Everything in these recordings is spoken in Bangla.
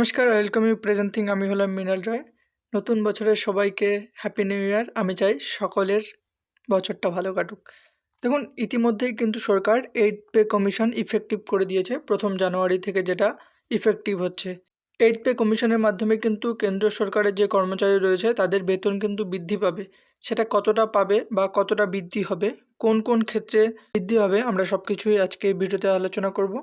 নমস্কার ওয়েলকাম ইউ প্রেজেন্টিং আমি হলাম মৃণাল রয়। নতুন বছরের সবাইকে হ্যাপি নিউ ইয়ার আমি চাই সকলের বছরটা ভালো কাটুক। দেখুন, ইতিমধ্যেই কিন্তু সরকার এইট পে কমিশন ইফেক্টিভ করে দিয়েছে, প্রথম জানুয়ারি থেকে যেটা ইফেক্টিভ হচ্ছে। এইট পে কমিশনের মাধ্যমে কিন্তু কেন্দ্র সরকারের যে কর্মচারী রয়েছে, তাদের বেতন কিন্তু বৃদ্ধি পাবে। সেটা কতটা পাবে বা কতটা বৃদ্ধি হবে, কোন কোন ক্ষেত্রে বৃদ্ধি হবে, আমরা সব কিছুই আজকে ভিডিওতে আলোচনা করব।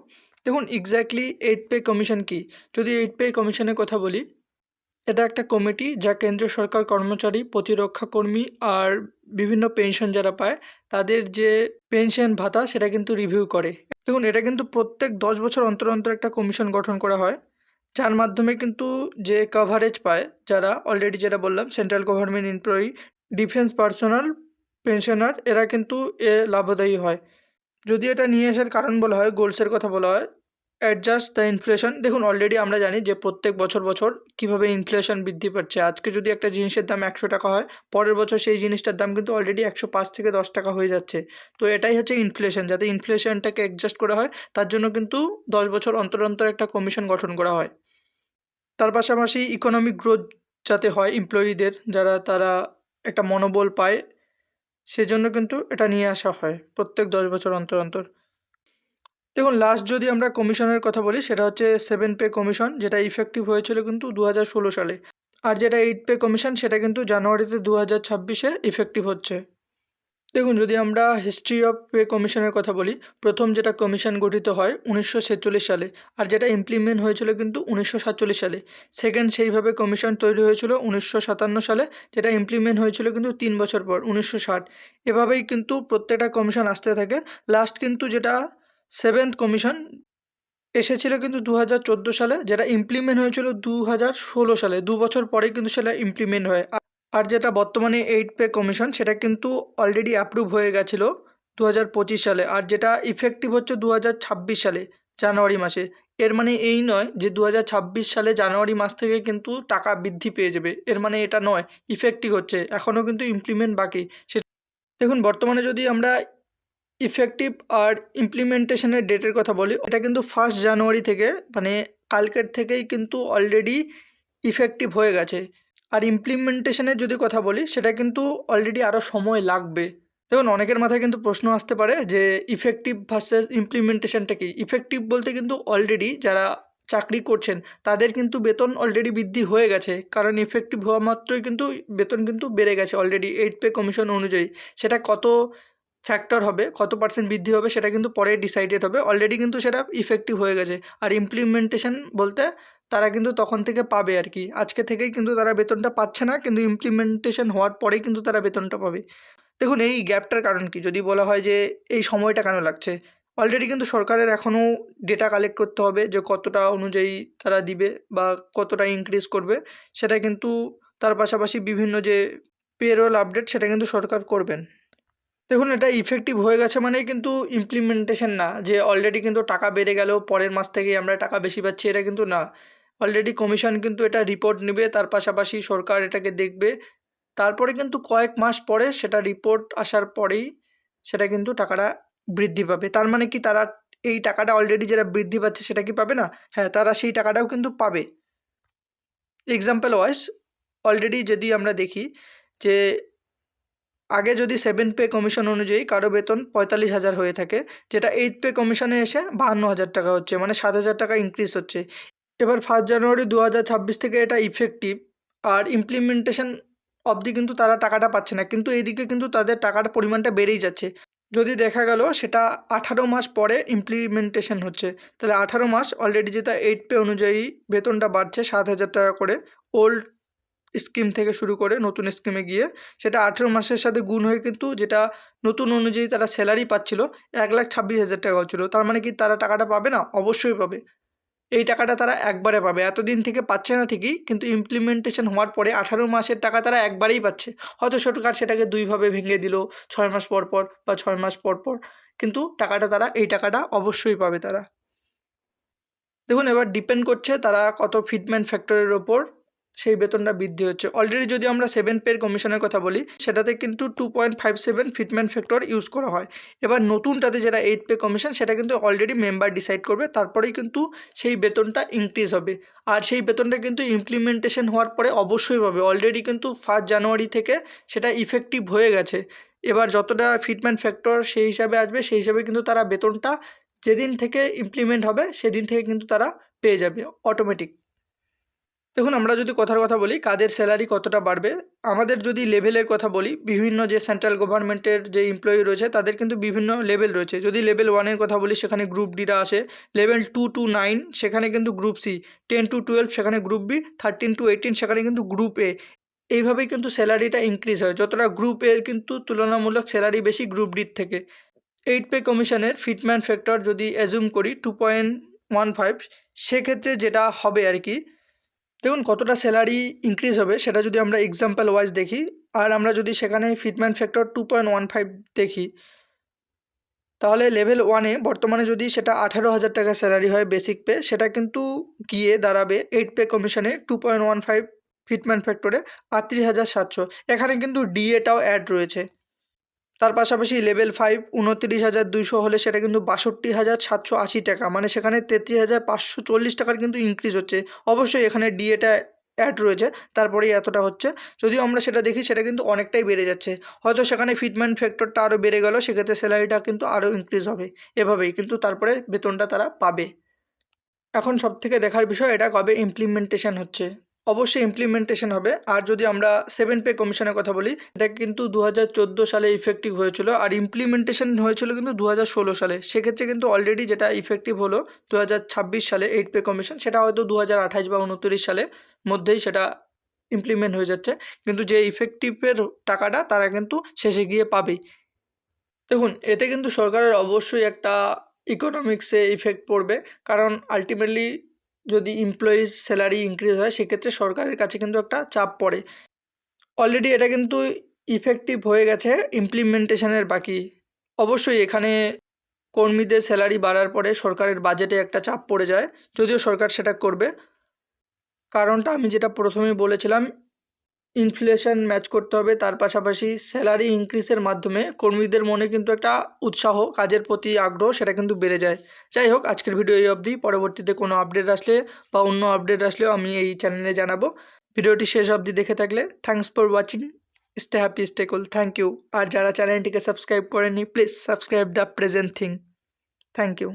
দেখুন এক্স্যাক্টলি এইট পে কমিশন কি? যদি এইট পে কমিশনের কথা বলি, এটা একটা কমিটি যা কেন্দ্র সরকার কর্মচারী, প্রতিরক্ষা কর্মী আর বিভিন্ন পেনশন যারা পায়, তাদের যে পেনশন ভাতা সেটা কিন্তু রিভিউ করে। দেখুন, এটা কিন্তু প্রত্যেক দশ বছর অন্তর অন্তর একটা কমিশন গঠন করা হয়, যার মাধ্যমে কিন্তু যে কভারেজ পায়, যারা অলরেডি যেটা বললাম central government employee defence personnel pensioner এরা কিন্তু এ লাভদায়ী হয়। যদি এটা নিয়ে আসার কারণ বলা হয়, গোলসের কথা বলা হয় অ্যাডজাস্ট দ্য ইনফ্লেশন দেখুন অলরেডি আমরা জানি যে প্রত্যেক বছর বছর কীভাবে ইনফ্লেশন বৃদ্ধি পাচ্ছে। আজকে যদি একটা জিনিসের দাম একশো টাকা হয়, পরের বছর সেই জিনিসটার দাম কিন্তু অলরেডি একশো পাঁচ থেকে দশ টাকা হয়ে যাচ্ছে। তো এটাই হচ্ছে ইনফ্লেশন যাতে ইনফ্লেশনটাকে অ্যাডজাস্ট করা হয়, তার জন্য কিন্তু দশ বছর অন্তর অন্তর একটা কমিশন গঠন করা হয়। তার পাশাপাশি ইকোনমিক গ্রোথ যাতে হয় এমপ্লয়িদের যারা তারা একটা মনোবল পায় সেজন্য কিন্তু এটা নিয়ে আসা হয় প্রত্যেক দশ বছর অন্তর অন্তর। দেখুন লাস্ট যদি আমরা কমিশনের কথা বলি, সেটা হচ্ছে সেভেন পে কমিশন যেটা ইফেক্টিভ হয়েছিল কিন্তু দু হাজার ষোলো সালে। আর যেটা এইট পে কমিশন সেটা কিন্তু জানুয়ারিতে দু হাজার ছাব্বিশে ইফেক্টিভ হচ্ছে। দেখুন, যদি আমরা হিস্ট্রি অফ পে কমিশনের কথা বলি, প্রথম যেটা কমিশন গঠিত হয় উনিশশো ছেচল্লিশ সালে, আর যেটা ইমপ্লিমেন্ট হয়েছিল কিন্তু উনিশশো সাতচল্লিশ সালে। সেকেন্ড সেইভাবে কমিশন তৈরি হয়েছিল উনিশশো সাতান্ন সালে, যেটা ইমপ্লিমেন্ট হয়েছিল কিন্তু তিন বছর পর, উনিশশো ষাট। এভাবেই কিন্তু প্রত্যেকটা কমিশন আসতে থাকে। লাস্ট কিন্তু যেটা সেভেন্থ কমিশন এসেছিল কিন্তু দু হাজার চোদ্দ সালে, যেটা ইমপ্লিমেন্ট হয়েছিল দু হাজার ষোলো সালে। দু বছর পরেই কিন্তু সেটা ইমপ্লিমেন্ট হয়। আর যেটা বর্তমানে এইট পে কমিশন সেটা কিন্তু অলরেডি অ্যাপ্রুভ হয়ে গেছিল দু হাজার পঁচিশ সালে। আর যেটা ইফেক্টিভ হচ্ছে দু হাজার ছাব্বিশ সালে, জানুয়ারি মাসে। এর মানে এই নয় যে দু হাজার ছাব্বিশ সালে জানুয়ারি মাস থেকে কিন্তু টাকা বৃদ্ধি পেয়ে যাবে। এর মানে এটা নয় ইফেক্টিভ হচ্ছে। এখনও কিন্তু ইমপ্লিমেন্ট বাকি। সে দেখুন, বর্তমানে যদি আমরা ইফেক্টিভ আর ইমপ্লিমেন্টেশনের ডেটের কথা বলি, এটা কিন্তু ফার্স্ট জানুয়ারি থেকে মানে কালকের থেকেই কিন্তু অলরেডি ইফেক্টিভ হয়ে গেছে। আর ইমপ্লিমেন্টেশনের যদি কথা বলি, সেটা কিন্তু অলরেডি আরও সময় লাগবে। দেখুন, অনেকের মাথায় কিন্তু প্রশ্ন আসতে পারে যে ইফেক্টিভ ভার্সেস ইমপ্লিমেন্টেশনটা কি? ইফেক্টিভ বলতে কিন্তু অলরেডি যারা চাকরি করছেন, তাদের কিন্তু বেতন অলরেডি বৃদ্ধি হয়ে গেছে। কারণ ইফেক্টিভ হওয়া মাত্রই কিন্তু বেতন কিন্তু বেড়ে গেছে অলরেডি এইট পে কমিশন অনুযায়ী। সেটা কত ফ্যাক্টর হবে, কত পার্সেন্ট বৃদ্ধি হবে, সেটা কিন্তু পরে ডিসাইডেড হবে। অলরেডি কিন্তু সেটা ইফেক্টিভ হয়ে গেছে। আর ইমপ্লিমেন্টেশন বলতে তারা কিন্তু তখন থেকে পাবে আর কি। আজকে থেকেই কিন্তু তারা বেতনটা পাচ্ছে না, কিন্তু ইমপ্লিমেন্টেশন হওয়ার পরেই কিন্তু তারা বেতনটা পাবে। দেখুন, এই গ্যাপটার কারণ কি? যদি বলা হয় যে এই সময়টা কেন লাগছে? অলরেডি কিন্তু সরকারের এখনও ডেটা কালেক্ট করতে হবে যে কতটা অনুযায়ী তারা দিবে বা কতটা ইনক্রিজ করবে। সেটা কিন্তু তার পাশাপাশি বিভিন্ন যে পেরোল আপডেট সেটা কিন্তু সরকার করবেন। দেখুন, এটা ইফেক্টিভ হয়ে গেছে মানেই কিন্তু ইমপ্লিমেন্টেশন না। যে অলরেডি কিন্তু টাকা বেড়ে গেল পরের মাস থেকেই আমরা টাকা বেশি পাচ্ছি, এটা কিন্তু না। অলরেডি কমিশন কিন্তু এটা রিপোর্ট নেবে, তার পাশাপাশি সরকার এটাকে দেখবে। তারপরে কিন্তু কয়েক মাস পরে সেটা রিপোর্ট আসার পরেই সেটা কিন্তু টাকাটা বৃদ্ধি পাবে। তার মানে কি তারা এই টাকাটা অলরেডি যেটা বৃদ্ধি পাচ্ছে সেটা কি পাবে না? হ্যাঁ তারা সেই টাকাটাও কিন্তু পাবে। এক্সাম্পল ওয়াইজ অলরেডি যদি আমরা দেখি যে আগে যদি সেভেন পে কমিশন অনুযায়ী কারও বেতন পঁয়তাল্লিশ হাজার হয়ে থাকে, যেটা এইট পে কমিশনে এসে বাহান্ন হাজার টাকা হচ্ছে মানে সাত হাজার টাকা ইনক্রিজ হচ্ছে। এবার ফার্স্ট জানুয়ারি দু হাজার ছাব্বিশ থেকে এটা ইফেক্টিভ আর ইমপ্লিমেন্টেশন অবধি কিন্তু তারা টাকাটা পাচ্ছে না। কিন্তু এইদিকে কিন্তু তাদের টাকার পরিমাণটা বেড়েই যাচ্ছে। যদি দেখা গেল সেটা আঠারো মাস পরে ইমপ্লিমেন্টেশন হচ্ছে। তাহলে আঠারো মাস অলরেডি যেটা এইট পে অনুযায়ী বেতনটা বাড়ছে সাত হাজার টাকা করে ওল্ড স্কিম থেকে শুরু করে নতুন স্কিমে গিয়ে সেটা আঠেরো মাসের সাথে গুণ হয়ে কিন্তু যেটা নতুন অনুযায়ী তারা স্যালারি পাচ্ছিল এক লাখ ছাব্বিশ হাজার টাকা হচ্ছিল। তার মানে কি তারা টাকাটা পাবে না? অবশ্যই পাবে। এই টাকাটা তারা একবারে পাবে। এতদিন থেকে পাচ্ছে না ঠিকই, কিন্তু ইমপ্লিমেন্টেশন হওয়ার পরে আঠারো মাসের টাকা তারা একবারেই পাচ্ছে। হয়তো সরকার সেটাকে দুইভাবে ভেঙে দিল, ছয় মাস পর পর বা ছয় মাস পর পর। কিন্তু টাকাটা তারা, এই টাকাটা অবশ্যই পাবে তারা। দেখুন, এবার ডিপেন্ড করছে তারা কত ফিটমেন্ট ফ্যাক্টরের ওপর। সেই বেতনটা বৃদ্ধি হচ্ছে। অলরেডি যদি আমরা সেভেন পের কমিশনের কথা বলি, সেটাতে কিন্তু two point five seven fitment factor use করা হয়। এবার নতুনটাতে যেটা এইট পে কমিশন সেটা কিন্তু অলরেডি মেম্বার ডিসাইড করবে, তারপরেই কিন্তু সেই বেতনটা ইনক্রিজ হবে। আর সেই বেতনটা কিন্তু ইমপ্লিমেন্টেশন হওয়ার পরে অবশ্যই পাবে অলরেডি কিন্তু ফার্স্ট জানুয়ারি থেকে সেটা ইফেক্টিভ হয়ে গেছে। এবার যতটা ফিটমেন্ট ফ্যাক্টর সেই হিসাবে আসবে, সেই হিসাবে কিন্তু তারা বেতনটা যেদিন থেকে ইমপ্লিমেন্ট হবে, সেদিন থেকে কিন্তু তারা পেয়ে যাবে অটোমেটিক দেখুন, আমরা যদি কথার কথা বলি, কাদের স্যালারি কতটা বাড়বে, আমাদের যদি লেভেলের কথা বলি, বিভিন্ন যে সেন্ট্রাল গভর্নমেন্টের যে এমপ্লয়ি রয়েছে, তাদের কিন্তু বিভিন্ন লেভেল রয়েছে। যদি লেভেল ওয়ানের কথা বলি, সেখানে গ্রুপ ডিরা আসে লেভেল টু টু নাইন সেখানে কিন্তু group C ten to twelve সেখানে group B thirteen to eighteen সেখানে কিন্তু গ্রুপ এ এইভাবেই কিন্তু স্যালারিটা ইনক্রিজ হয়। যতটা গ্রুপ এর কিন্তু তুলনামূলক স্যালারি বেশি গ্রুপ ডির থেকে। এইট পে কমিশনের ফিটম্যান ফ্যাক্টর যদি অ্যাজুম করি টু পয়েন্ট ওয়ান ফাইভ সেক্ষেত্রে যেটা হবে আর কি দেখুন, কতটা স্যালারি ইনক্রিজ হবে সেটা যদি আমরা এক্সাম্পল ওয়াইজ দেখি, আর আমরা যদি সেখানে fitment factor two point one five দেখি, তাহলে লেভেল ওয়ানে বর্তমানে যদি সেটা আঠারো হাজার টাকা স্যালারি হয় বেসিক পে সেটা কিন্তু গিয়ে দাঁড়াবে এইট পে কমিশনে two point one five fitment ফ্যাক্টরে আটত্রিশ হাজার সাতশো। এখানে কিন্তু ডিএটাও অ্যাড রয়েছে। তার পাশাপাশি লেভেল ফাইভ উনত্রিশ হাজার দুইশো হলে সেটা কিন্তু বাষট্টি হাজার সাতশো আশি টাকা। মানে সেখানে তেত্রিশ হাজার পাঁচশো চল্লিশ টাকার কিন্তু ইনক্রিজ হচ্ছে। অবশ্যই এখানে ডিএটা অ্যাড রয়েছে। তারপরেই এতটা হচ্ছে। যদিও আমরা সেটা দেখি, সেটা কিন্তু অনেকটাই বেড়ে যাচ্ছে। হয়তো সেখানে ফিটমেন্ট ফ্যাক্টরটা আরও বেড়ে গেল, সেক্ষেত্রে স্যালারিটা কিন্তু আরও ইনক্রিজ হবে। এভাবেই। কিন্তু তারপরে বেতনটা তারা পাবে। এখন সব থেকে দেখার বিষয়, এটা কবে ইমপ্লিমেন্টেশন হচ্ছে? অবশ্যই ইমপ্লিমেন্টেশন হবে। আর যদি আমরা সেভেন পে কমিশনের কথা বলি, এটা কিন্তু দু হাজার চোদ্দ সালে ইফেক্টিভ হয়েছিল। আর ইমপ্লিমেন্টেশন হয়েছিল কিন্তু দু হাজার ষোলো সালে। সেক্ষেত্রে কিন্তু অলরেডি যেটা ইফেক্টিভ হলো দু হাজার ছাব্বিশ সালে এইট পে কমিশন সেটা হয়তো দু হাজার আঠাশ বা উনত্রিশ সালে মধ্যেই সেটা ইমপ্লিমেন্ট হয়ে যাচ্ছে। কিন্তু যে ইফেক্টিভের টাকাটা তারা কিন্তু শেষে গিয়ে পাবেই। দেখুন, এতে কিন্তু সরকারের অবশ্যই একটা ইকোনমিক্সে ইফেক্ট পড়বে। কারণ আলটিমেটলি যদি এমপ্লয়ির স্যালারি ইনক্রিজ হয়, সেক্ষেত্রে সরকারের কাছে কিন্তু একটা চাপ পড়ে। অলরেডি এটা কিন্তু ইফেক্টিভ হয়ে গেছে ইমপ্লিমেন্টেশনের বাকি। অবশ্যই এখানে কর্মীদের স্যালারি বাড়ার পরে সরকারের বাজেটে একটা চাপ পড়ে যায়, যদিও সরকার সেটা করবে। কারণটা আমি যেটা প্রথমেই বলেছিলাম ইনফ্লেশন ম্যাচ করতে হবে, তার পাশাপাশি স্যালারি ইনক্রিজের মাধ্যমে কর্মীদের মনে কিন্তু একটা উৎসাহ, কাজের প্রতি আগ্রহ সেটা কিন্তু বেড়ে যায়। যাই হোক, আজকের ভিডিও এই অবধি। পরবর্তীতে কোনো আপডেট আসলে বা অন্য আপডেট আসলেও আমি এই চ্যানেলে জানাব। ভিডিওটি শেষ অবধি দেখে থাকলে thanks for watching stay happy stay cool thank you আর যারা চ্যানেলটিকে সাবস্ক্রাইব করেনি please subscribe the present thing thank you